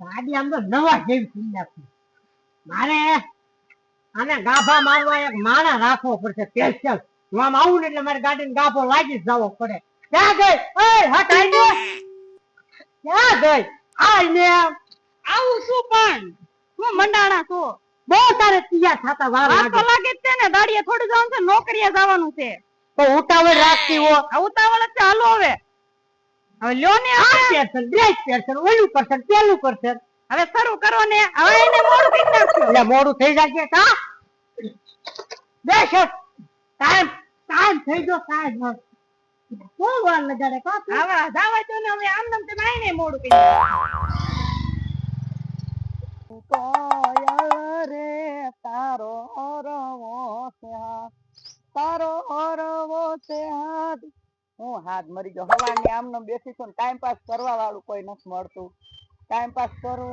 ગાડી આમ તો નવા જેવી થઈ નાખી. મારે આને ગાભા મારવા એક માણા રાખવો પડશે સ્પેશિયલ હું આમ આવું ને એટલે મારી ગાડીને ગાભો લાગી જ જવો પડે. ક્યાં ગઈ? ઓય હટાઈ દે ક્યાં ગઈ? આય ને. આવું શું પણ? હું મંડાણા છો. બહુ તારે તૈયાર થતા વાર લાગે. લાગે છે ને દાડીએ થોડું જવાનું છે નોકરીએ જવાનું છે. તો ઉતાવળ રાખતી હો ઉતાવળ જ છે હાલો હવે. હવે લ્યો ને આ પેશન બ્રેક પેશન ઓલું કરશે પેલું કરશે હવે શરૂ કરો ને. હવે એને મોડું કરી નાખશો એટલે મોડું થઈ જાય કા બેસ ટાઈમ ટાઈમ થઈ ગયો ટાઈમ બહુ વાર લગાડે કા તું? હવે જાવા ને હવે આમ નામ તમે આઈને મોડું કરી કોયલ રે તારો હાથ મરી ગયો. હવાને આમનો બેસી છું ટાઈમ પાસ કરવા વાળું કોઈ નથી મળતું. ટાઈમ પાસ કરો.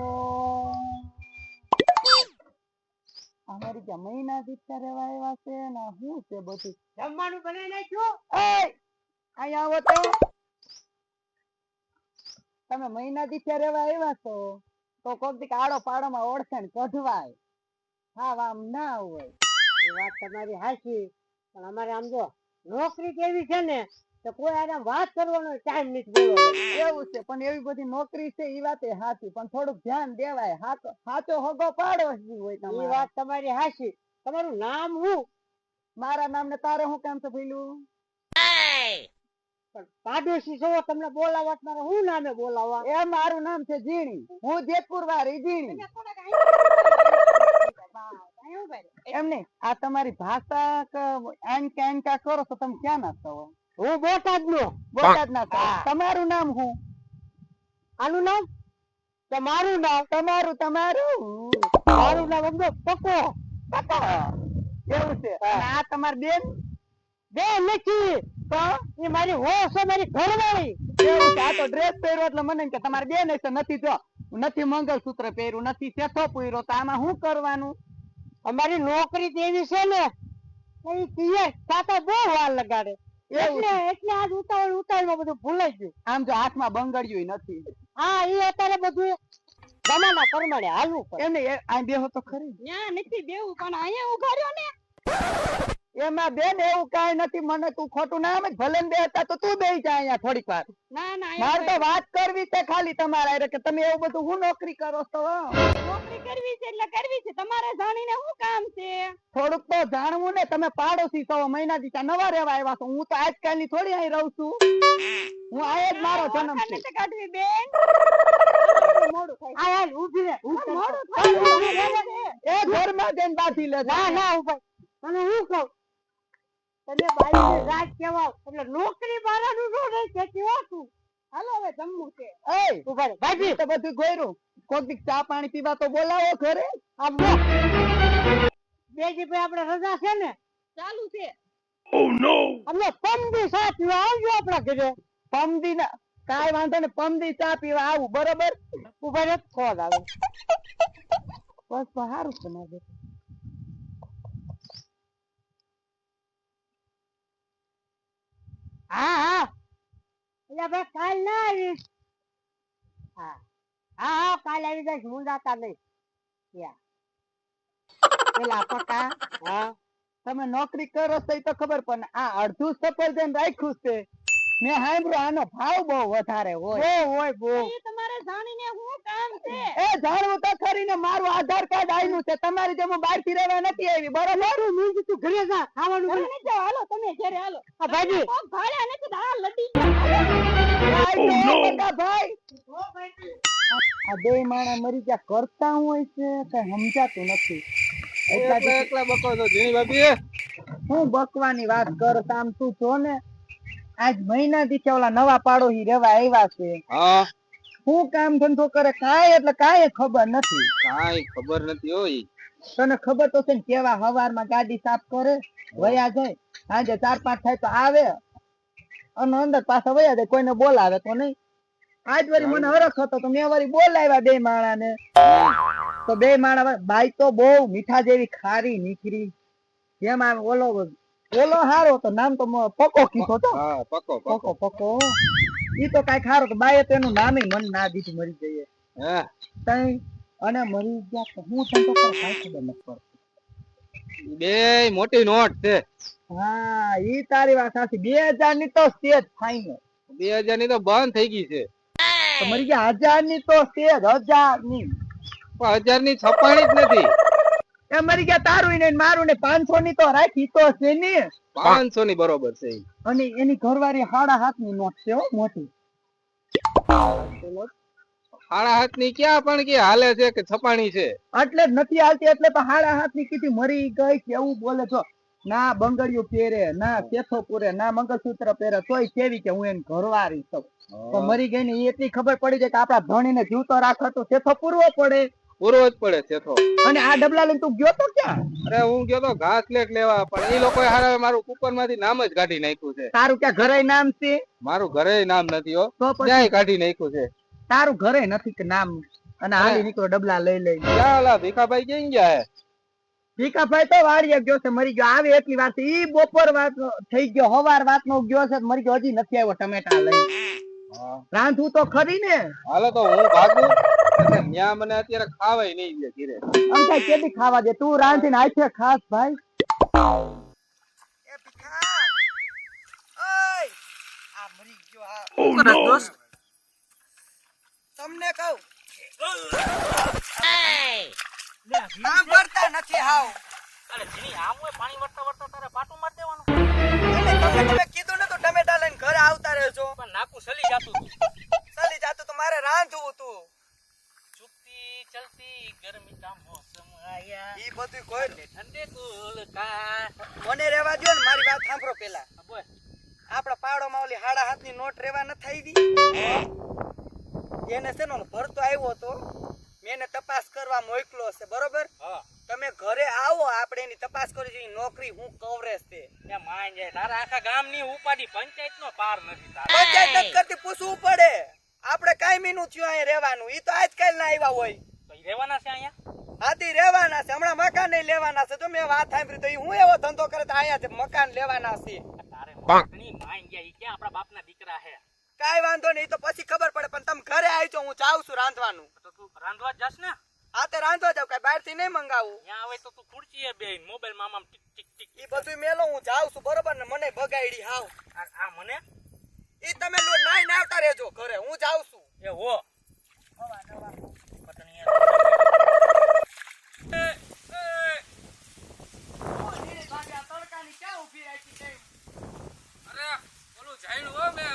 અમારી જ્યાં મહિના દીકરા રહેવા આવ્યા છે ને શું છે બધું? જમવાનું બનાવી નાખ્યું? અહીંયા આવો તો. તમે મહિના દીકરા રહેવા આવ્યા છો તો કોક દીક આડો પાડોમાં ને કઢવાય હા આમ ના હોય. એ વાત તમારી હાચી. પણ અમારે આમ જો નોકરી કેવી છે ને? તો કોઈ આને વાત કરવાનો ટાઈમ નથી બોલો એવું છે પણ એવી બધી નોકરી છે એ વાતે હાચી પણ થોડુંક ધ્યાન દેવાય. હાચો હાચો હગો પાડો હોય તમારે. એ વાત તમારી હાચી. તમારું નામ હું? મારા નામ ને તારે હું કેમ છે પેલું પણ પાડોશી છો તમને બોલાવવા તો મારે શું નામે બોલાવવા? એ મારું નામ છે જીણી હું જેતપુર વાળી જીણી એમ નહીં આ તમારી ભાષા ક- આનકા કા કરો તો તમે ક્યાં ના છો હું બોટાદ નો બોટાદ ના તમારું નામ હું? આનું નામ? તમારું નામ તમારું તમારું. મારું નામ અમદો પકો. પકો. એવું છે. આ તમારી બેન? બેન નથી. તો એ મારી હો છે મારી ઘરવાળી. એવું છે. આ તો ડ્રેસ પહેર્યો એટલે મને કે તમારી બેન હશે. નથી જો નથી મંગળસૂત્ર પહેર્યું નથી સેથો પહેર્યો તો આમાં શું કરવાનું? અમારી નોકરી તેવી છે ને. એ તાતા બહુ વાર લગાડે. એટલે એટલે આજ ઉતાવળ ઉતાવળમાં બધું ભૂલાઈ ગયું આમ જો હાથમાં બંગડ્યું નથી. હા એ અત્યારે બધું જમાના પ્રમાણે હાલવું પડે. એમને આ બેહો તો ખરી. ન્યા નથી બેવું પણ અહીંયા ઊભા રહ્યો ને. એમાં બેન એવું કઈ નથી. મને તું ખોટું નામ જ ભલે બે હતા તો તું બેહી જા અહીંયા થોડીક વાર. ના ના મારે તો વાત કરવી છે ખાલી તમારા કે તમે એવું બધું હું નોકરી કરો છો? નોકરી કરવી છે એટલે કરવી છે. તમારે જાણીને શું કામ છે? થોડુંક તો જાણવું ને. તમે પાડોશી છો મહિના દીધા નવા રહેવા આવ્યા છો. હું તો આજકાલની થોડી અહીં રહું છું. હું આયે જ મારો જન્મ છે. કાઢવી બેન? મોડું થાય. આ યાર ઊભી રહે. મોડું થાય. એ ઘરમાં જઈને બાંધી લે ના ના ઊભા તને હું કહું? તમે બાઈને રાત કેવા એટલે નોકરી શું નહીં હોતું હાલો હવે જમવું છે. એ ઊભા બાજી તો બધું ગોયરું. કોક ચા પાણી પીવા તો બોલાવો ઘરે. આમ બેજી ભાઈ આપણે રજા છે ને? ચાલુ છે. અમને પમદી ચા પીવા આવજો આપણા ઘરે. પમદી ના કાંઈ વાંધો ને પમદી ચા પીવા આવું બરોબર? ઊભા રે ફોન આવે. બસ તો સારું છે મારે. હા હા. એટલે ભાઈ કાલ ના આવીશ. હા. હા હા કાલ આવી જઈશ મુંજાતા નહીં. પેલા પકા હા. તમે નોકરી કરો છો તો ખબર પણ આ અડધું સફરજન રાખ્યું છે. મેં સાંભળ્યું આનો ભાવ બહુ વધારે હોય. બહુ હોય બહુ. એ તમારે જાણીને હું કામ છે? એ જાણવું તો ખરી ને મારું આધાર કાર્ડ આવ્યું છે. તમારી જેમ હું બહારથી રહેવા નથી આવી બરોબર? હું તું ઘરે જા ખાવાનું નહીં હાલો તમે ઘરે હાલો. આ ભાજી. ભાડ્યા નથી તો ભાઈ આ બે માણા મરી ગયા કરતા હોય છે કઈ સમજાતું નથી. એકલા એકલા બકો છો ઝીણી ભાભી હું બકવાની વાત કર આમ તું જો ને આજ મહિના થી ઓલા નવા પાડોશી રેવા આવ્યા છે. હા. હું કામ ધંધો કરે કાંઈ એટલે કાંઈ ખબર નથી. કાંઈ ખબર નથી હોય. તને ખબર તો છે ને કેવા હવારમાં ગાડી સાફ કરે વયા જાય સાંજે ચાર પાંચ થાય તો આવે. અને અંદર પાછા વયા જાય કોઈને બોલાવે તો નહીં. આજ વારી મને હરખ હતો તો મેં વારી બોલાવ્યા બે માણાને. તો બે માણા બાઈ તો બહુ મીઠા જેવી ખારી નીકળી. જેમ આમ ઓલો ઓલો હારો તો નામ તો પકો કીધો તો. પકો પકો. પકો ઈ તો કઈ ખારો તો બાઈએ તો એનું નામે મન ના દીધું મરી જઈએ. હા. તઈ અને મરી ગયા તો હું કરું કાંઈ ખબર નથી પડતી. બે મોટી નોટ છે. હા ઈ તારી વાત સાચી. બે હજારની તો સ્ટેજ ફાઈનલ બે હજારની તો બંધ થઈ ગઈ છે. તો મરી ગયા. હજારની તો સ્ટેજ હજારની હજારની છપાણી જ નથી. એ મરી ગયા તારું ને મારું ને પાંચસો ની તો રાખી તો છે ને. પાંચસો ની બરોબર છે અને એની ઘરવાળી હાડા હાથની નોટ છે મોટી. સાડા હાથની ક્યાં પણ કે હાલે છે કે છપાણી છે? એટલે જ નથી હાલતી એટલે તો હાડા હાથની કીધી મરી ગઈ કે એવું બોલે છો. ના બંગડિયું પહેરે ના કેથો પૂરે ના મંગળસૂત્ર પહેરે તોય કેવી કે હું એને ઘરવારી છું. તો મરી ગઈ ને એટલી ખબર પડી જાય કે આપડા ધણીને જીવતો રાખો તો કેથો પૂરવો પડે. પૂરો જ પડે છે અને આ ડબલા લઈને તું ગયો તો ક્યાં? અરે હું ગયો તો ઘાસ લેટ લેવા પણ એ લોકો હારે મારું કૂપનમાંથી નામ જ કાઢી નાખ્યું છે. તારું ક્યાં ઘરે નામ છે? મારું ઘરે નામ નથી હો. ક્યાંય કાઢી નાખ્યું છે? તારું ઘરે નથી કે નામ. અને હાલી નીકળો ડબલા લઈ લઈ. ક્યાં ઓલા ભીખાભાઈ ક્યાં ગયા ભીખાભાઈ તો વાડીએ ગયો છે. મરી ગયો. આવે એટલી વાર ઈ બપોર વાત થઈ ગયો. હવાર વાત નો ગયો છે. મરી ગયો. હજી નથી આવ્યો ટમેટા લઈ રાંધવું તો ખરી ને. હાલો તો હું ભાગું. ન્યા મને અત્યારે ખાવાય નહીં દે ઘીરે. અંકાઈ કેદી ખાવા દે? તું રાંધીને આખે ખાસ ભાઈ. તમને કહું. સાંભળતા નથી હાવ. અરે જીની આમ હોય પાણી વરતા વરતા તારે પાટું માર દેવાનું. એટલે તમે તમે કીધું ને તો ટમેટા લઈને ઘરે આવતા રહેજો. પણ નાકું સલી જાતું હતું ચાલી જાતું તો મારે રાંધવું તું. ચુપતી ચલતી ગરમી કા મોસમ આયા ઈ બધું કોઈ ઠંડે ઠંડે કુલ કા મને રેવા દ્યો ને મારી વાત સાંભળો પેલા. આ બોય આપડા પાડોમાં ઓલી હાડા હાથની નોટ રેવા ન થઈ દી એને છે ને ઓલો ભરતો આવ્યો તો મેં એને તપાસ કરવા મોકલો છે બરોબર? તમે ઘરે આવો આપણે એની તપાસ કરી જોઈએ નોકરી હું કવરેજ છે. એ માન જાય તારા આખા ગામની ઉપાડી પંચાયત નો પાર નથી તારા. પંચાયત કરતી પૂછવું પડે. આપણે કાયમી નું થયું અહીં રહેવાનું? ઈ તો આજકાલ ના આવ્યા હોય. તો ઈ રહેવાના છે અહીંયા? હાથી રહેવાના છે. હમણાં મકાન નહીં લેવાના છે. તો મેં વાત સાંભળી તો ઈ હું એવો ધંધો કરે તો અહીંયા છે મકાન લેવાના છે? તારે માન ગયા ઈ ક્યાં આપણા બાપના દીકરા હે? કાઈ વાંધો નહીં તો પછી ખબર પડે પણ તમે ઘરે આવી આવજો હું જાઉં છું રાંધવાનું. તો રાંધવા જ ને? આ તે રાંધવા જાવ કઈ બહારથી નહીં મંગાવું. ત્યાં આવે તો તું ખુરચીએ બેહીને મોબાઈલમાં આમ ટીક ટીક ટીક એ બધું મેલો હું જાઉં છું બરોબર ને? મને બગાડી હાવ. આ આ મને? એ તમે લો નાઈ ના આવતા રહેજો ઘરે હું જાઉં છું. એ હો. પટણીએ એ, એ, અરે ઓલું હો મેં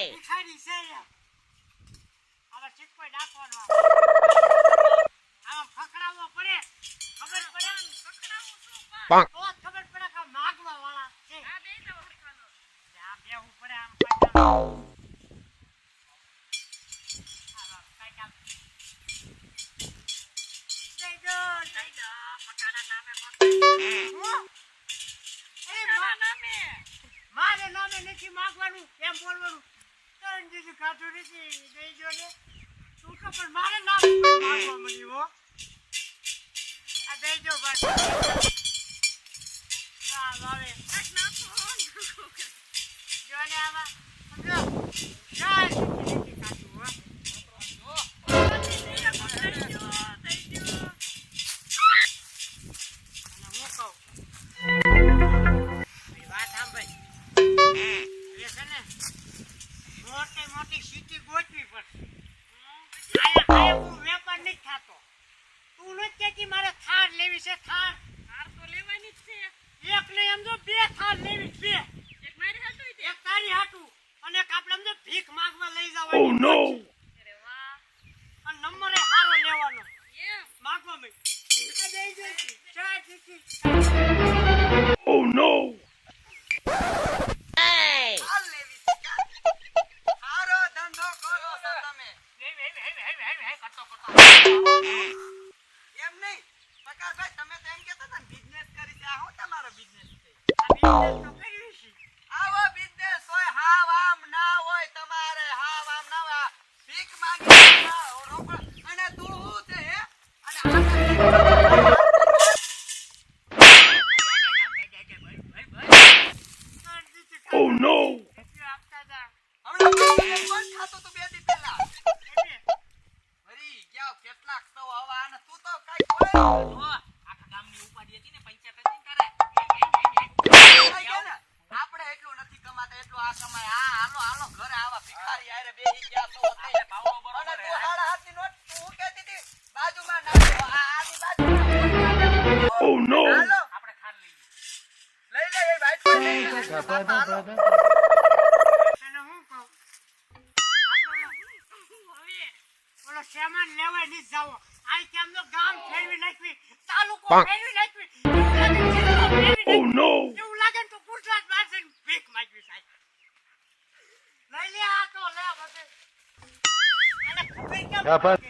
ભિખારી છે હવે ચીટકો નાખવાનો. આમ ફકડાવવો પડે. ખબર પડે? ફકડાવું શું તો ખબર પડે કે માગવા વાળા છે. આ બે તો આ બેહવું પડે આમ ખાતું નથી દઈ તું તો મારે નામ માંગવા મળ્યું હો આ દઈ દો બસ ચાલ હવે જો ને આવા સમજો થાર લેવી છે થાર થાર તો લેવાની જ છે. એક ને એમ જો બે થાર લેવી બે. એક મારી હાટુ એક તારી હાટુ. અને એક આપણે એમ જો ભીખ માંગવા લઈ જવાની oh, ઓ નો અરે વાહ. અને નંબર એ હારો લેવાનો. એમ. માંગવા મે આ દે દે ચા ઓ નો આ સમય આ હાલો હાલો ઘરે oh, તો ગામ ફેરવી નાખવી તાલુકો ફેરવી નાખવી. Oh, Capaz.